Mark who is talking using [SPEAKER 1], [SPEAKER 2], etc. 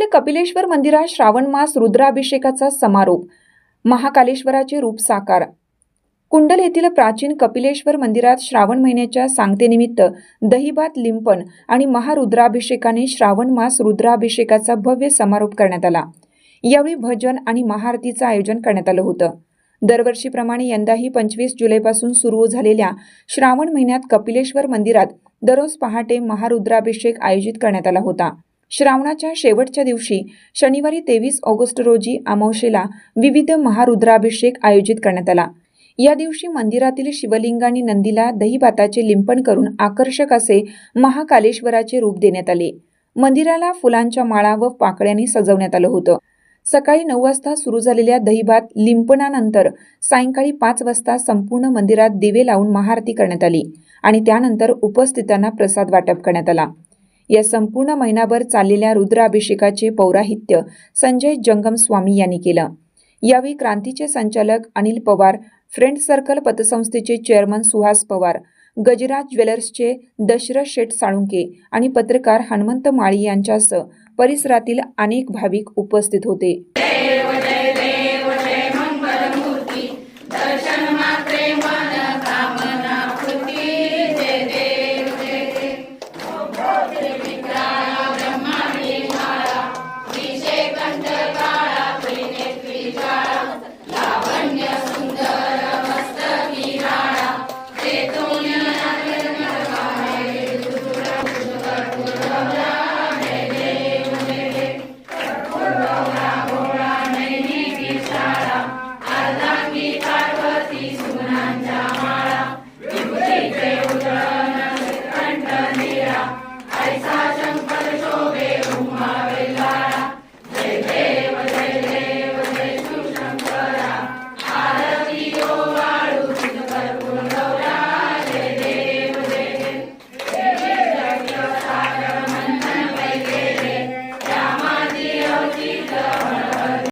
[SPEAKER 1] येथील कपिलेश्वर मंदिरात श्रावण मास रुद्राभिषेकाचा समारोप. महाकालेश्वराचे रूप साकार. कुंडल येथील प्राचीन कपिलेश्वर मंदिरात श्रावण महिन्याच्या सांगतेनिमित्त दहीभात लिंपण आणि महारुद्राभिषेकाने श्रावण मास रुद्राभिषेकाचा भव्य समारोप करण्यात आला. यावेळी भजन आणि महाआरतीचं आयोजन करण्यात आलं होतं. दरवर्षीप्रमाणे यंदाही पंचवीस जुलैपासून सुरू झालेल्या श्रावण महिन्यात कपिलेश्वर मंदिरात दररोज पहाटे महारुद्राभिषेक आयोजित करण्यात आला होता. श्रावणाच्या शेवटच्या दिवशी शनिवारी तेवीस ऑगस्ट रोजी अमावशेला विविध महारुद्राभिषेक आयोजित करण्यात आला. या दिवशी मंदिरातील शिवलिंग आणि नंदीला दहीभाताचे लिंपण करून आकर्षक असे महाकालेश्वराचे रूप देण्यात आले. मंदिराला फुलांच्या माळा व पाकळ्यांनी सजवण्यात आलं होतं. सकाळी नऊ वाजता सुरू झालेल्या दहीभात लिंपणानंतर सायंकाळी पाच वाजता संपूर्ण मंदिरात दिवे लावून महाआरती करण्यात आली आणि त्यानंतर उपस्थितांना प्रसाद वाटप करण्यात आला. या संपूर्ण महिनाभर चाललेल्या रुद्राभिषेकाचे पौराहित्य संजय जंगम स्वामी यांनी केलं. यावेळी क्रांतीचे संचालक अनिल पवार फ्रेंड सर्कल पतसंस्थेचे चेअरमन सुहास पवार गजराज ज्वेलर्सचे दशरथ शेठ साळुंके आणि पत्रकार हनुमंत माळी यांच्यासह परिसरातील अनेक भाविक उपस्थित होते. கண்ட